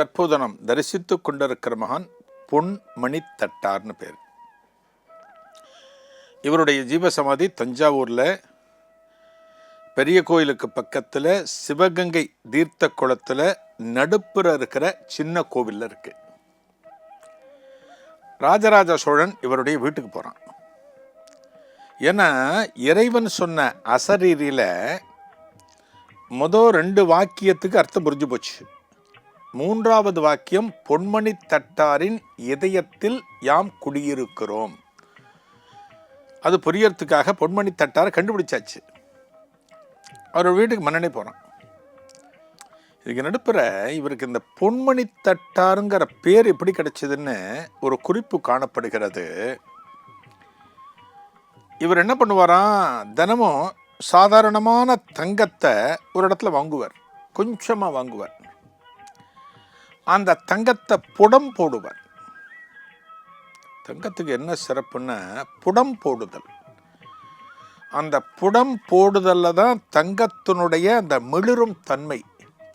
தற்போது நாம் தரிசித்து கொண்டிருக்கிற மகான் பொன்மணி தட்டார்னு பேர். இவருடைய ஜீவசமாதி தஞ்சாவூரில் பெரிய கோயிலுக்கு பக்கத்தில் சிவகங்கை தீர்த்த குளத்தில் நடுப்புற இருக்கிற சின்ன கோவிலில் இருக்குது ராஜராஜ சோழன் இவருடைய வீட்டுக்கு போகிறான் ஏன்னா இறைவன் சொன்ன அசரீரியில் மொதல் ரெண்டு வாக்கியத்துக்கு அர்த்தம் புரிஞ்சு போச்சு. மூன்றாவது வாக்கியம் பொன்மணி தட்டாரின் இதயத்தில் யாம் குடியிருக்கிறோம். அது புரியறதுக்காக பொன்மணி தட்டாரை கண்டுபிடிச்சாச்சு. அவர் வீட்டுக்கு மன்னனே போகிறான் இதுக்கு நடுப்புற இவருக்கு இந்த பொன்மணி தட்டாருங்கிற பேர் எப்படி கிடைச்சதுன்னு ஒரு குறிப்பு காணப்படுகிறது. இவர் என்ன பண்ணுவாராம்? தினமும் சாதாரணமான தங்கத்தை ஒரு இடத்துல வாங்குவார். கொஞ்சமாக வாங்குவார். அந்த தங்கத்தை புடம் போடுவர். தங்கத்துக்கு என்ன சிறப்புன்னா புடம் போடுதல். அந்த புடம் போடுதலில் தான் தங்கத்தினுடைய அந்த மிளிரும் தன்மை.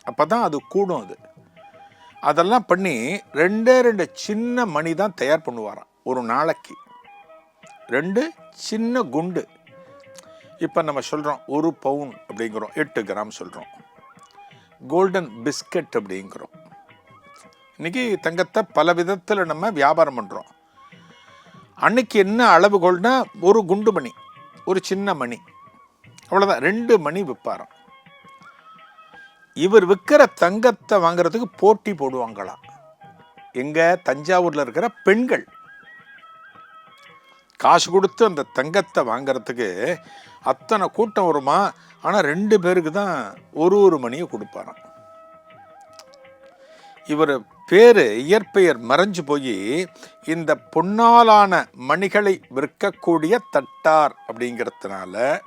அப்போ தான் அது கூடும் அது. அதெல்லாம் பண்ணி ரெண்டே ரெண்டு சின்ன மணி தான் தயார் பண்ணுவாராம் ஒரு நாளைக்கு. ரெண்டு சின்ன குண்டு. இப்போ நம்ம சொல்கிறோம் ஒரு பவுன் அப்படிங்கிறோம் எட்டு கிராம் சொல்கிறோம் கோல்டன் பிஸ்கட் அப்படிங்கிறோம். இன்றைக்கி தங்கத்தை பல விதத்தில் நம்ம வியாபாரம் பண்ணுறோம் அன்னைக்கு என்ன அளவுகோல்னா ஒரு குண்டு மணி ஒரு சின்ன மணி அவ்வளோதான் ரெண்டு மணி விற்பாராம். இவர் விற்கிற தங்கத்தை வாங்குறதுக்கு போட்டி போடுவாங்களாம். எங்கள் தஞ்சாவூரில் இருக்கிற பெண்கள். காசு கொடுத்து அந்த தங்கத்தை வாங்கிறதுக்கு அத்தனை கூட்டம் வருமா? ஆனால் ரெண்டு பேருக்கு தான் ஒரு ஒரு மணியை கொடுப்பாராம். இவர் பேர் இயற்பெயர் மறைஞ்சு போய் இந்த பொன்னாலான மணிகளை விற்கக்கூடிய தட்டார் அப்படிங்கிறதுனால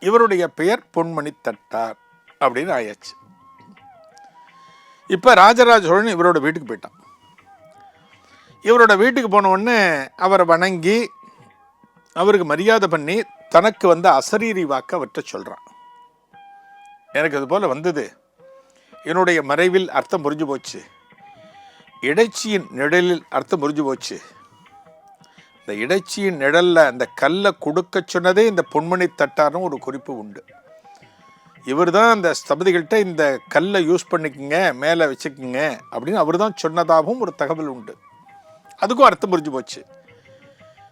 இவருடைய பெயர் பொன்மணி தட்டார் அப்படின்னு ஆயாச்சு. இப்போ ராஜராஜ சோழன் இவரோட வீட்டுக்கு போயிட்டான். இவரோட வீட்டுக்கு போன அவரை வணங்கி அவருக்கு மரியாதை பண்ணி தனக்கு வந்த அசரீரி வாக்க அவர்கிட்ட சொல்கிறான் எனக்கு அது போல் வந்தது. என்னுடைய மறைவில் அர்த்தம் புரிஞ்சு போச்சு. இடைச்சியின் நிழலில் அர்த்தம் முறிஞ்சு போச்சு. இந்த இடைச்சியின் நிழலில் அந்த கல்லை கொடுக்க சொன்னதே இந்த பொன்மணி தட்டார்னு ஒரு குறிப்பு உண்டு. இவர் தான் அந்த ஸ்தபதிகள்கிட்ட இந்த கல்லை யூஸ் பண்ணிக்கோங்க மேலே வச்சுக்கோங்க அப்படின்னு அவர் தான் சொன்னதாகவும் ஒரு தகவல் உண்டு. அதுக்கும் அர்த்தம் புரிஞ்சு போச்சு.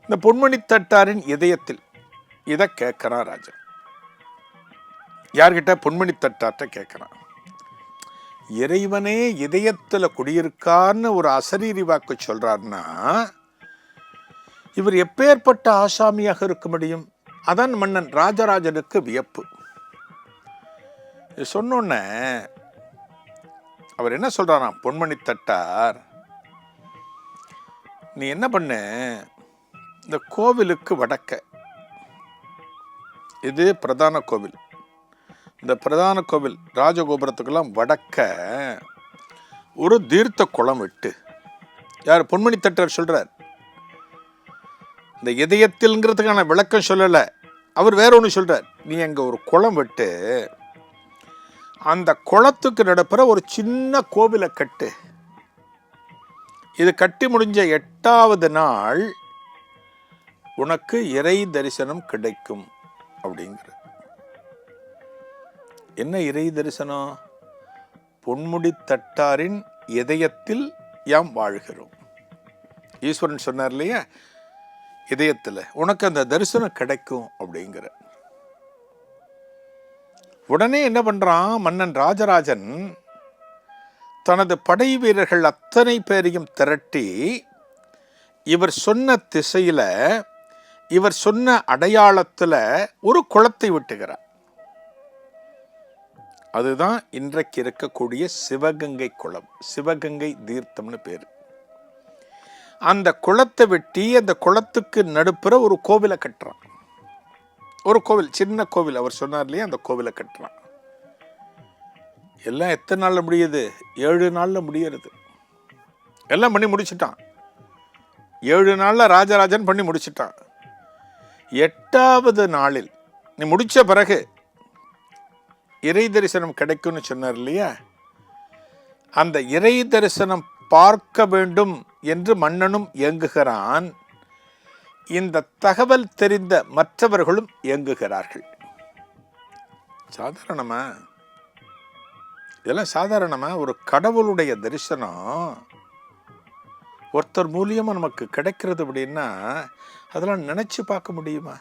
இந்த பொன்மணி தட்டாரின் இதயத்தில் இதை கேட்குறான் ராஜன். யார்கிட்ட பொன்மணி தட்டார்கிட்ட கேட்குறான்? இறைவனே இதயத்தில் குடியிருக்கார்னு ஒரு அசரீரி வாக்கு சொல்கிறார்னா இவர் எப்பேற்பட்ட ஆசாமியாக இருக்க முடியும்? அதான் மன்னன் ராஜராஜனுக்கு வியப்பு. சொன்னோன்னே அவர் என்ன சொல்கிறாராம் பொன்மணி தட்டார் நீ என்ன பண்ண? இந்த கோவிலுக்கு வடக்க. இது பிரதான கோவில். இந்த பிரதான கோவில் ராஜகோபுரத்துக்கெல்லாம் வடக்க ஒரு தீர்த்த குளம் விட்டு. யார் பொன்மணி தட்டர் சொல்கிறார் இந்த இதயத்தில்ங்கிறதுக்கான விளக்கம் சொல்லலை. அவர் வேற ஒன்று சொல்கிறார் நீ அங்கே ஒரு குளம் விட்டு அந்த குளத்துக்கு நடப்புற ஒரு சின்ன கோவிலை கட்டு. இது கட்டி முடிஞ்ச எட்டாவது நாள் உனக்கு இறை தரிசனம் கிடைக்கும் அப்படிங்கிறது. என்ன இறை தரிசனம்? பொன்முடி தட்டாரின் இதயத்தில் யாம் வாழ்கிறோம். ஈஸ்வரன் சொன்னார் இல்லையா? இதயத்தில் உனக்கு அந்த தரிசனம் கிடைக்கும் அப்படிங்கிற. உடனே என்ன பண்ணுறான் மன்னன் ராஜராஜன் தனது படை வீரர்கள் அத்தனை பேரையும் திரட்டி இவர் சொன்ன திசையில் இவர் சொன்ன அடையாளத்தில் ஒரு குளத்தை விட்டுகிறார். அதுதான் இன்றைக்கு இருக்கக்கூடிய சிவகங்கை குளம் சிவகங்கை தீர்த்தம்னு பேர். அந்த குளத்தை வெட்டி அந்த குளத்துக்கு நடுப்புற ஒரு கோவிலை கட்டுறான். ஒரு கோவில் சின்ன கோவில் அவர் சொன்னார் இல்லையா அந்த கோவிலை கட்டுறான். எல்லாம் எத்தனை நாளில் முடியுது? ஏழு நாளில் முடியறது. எல்லாம் பண்ணி முடிச்சிட்டான். ஏழு நாளில் ராஜராஜன் பண்ணி முடிச்சிட்டான். எட்டாவது நாளில் நீ முடித்த பிறகு இறை தரிசனம் கிடைக்கும்னு சொன்னார் இல்லையா? அந்த இறை தரிசனம் பார்க்க வேண்டும் என்று மன்னனும் இயங்குகிறான் இந்த தகவல் தெரிந்த மற்றவர்களும் இயங்குகிறார்கள் சாதாரணமா? இதெல்லாம் சாதாரணமாக ஒரு கடவுளுடைய தரிசனம் ஒருத்தர் மூலியமாக நமக்கு கிடைக்கிறது அப்படின்னா அதெல்லாம் நினச்சி பார்க்க முடியுமா?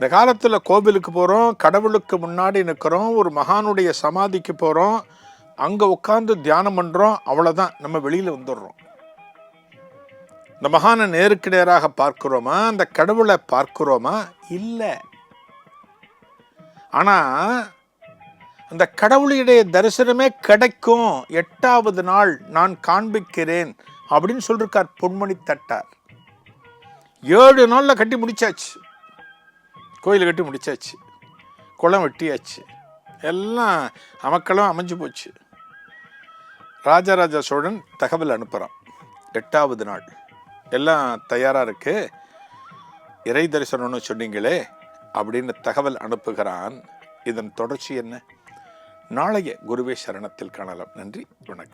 இந்த காலத்தில் கோவிலுக்கு போகிறோம் கடவுளுக்கு முன்னாடி நிற்கிறோம் ஒரு மகானுடைய சமாதிக்கு போகிறோம் அங்கே உட்காந்து தியானம் பண்ணுறோம் அவ்வளோதான் நம்ம வெளியில் வந்துடுறோம். இந்த மகானை நேருக்கு நேராக பார்க்கிறோமா? அந்த கடவுளை பார்க்கிறோமா? இல்லை. ஆனால் அந்த கடவுளுடைய தரிசனமே கிடைக்கும். எட்டாவது நாள் நான் காண்பிக்கிறேன் அப்படின்னு சொல்லிருக்கார் பொன்மணி தட்டார். ஏழு நாளில் கட்டி முடிச்சாச்சு. கோயில் கட்டி முடித்தாச்சு குளம் வெட்டியாச்சு. எல்லாம் அமக்களும் அமைஞ்சு போச்சு. ராஜராஜ சோழன் தகவல் அனுப்புகிறான் எட்டாவது நாள். எல்லாம் தயாராக இருக்கு. இறை தரிசனம்னு சொன்னீங்களே அப்படின்னு தகவல் அனுப்புகிறான். இதன் தொடர்ச்சி என்ன? நாளைய குருவே சரணத்தில் காணலாம். நன்றி. வணக்கம்.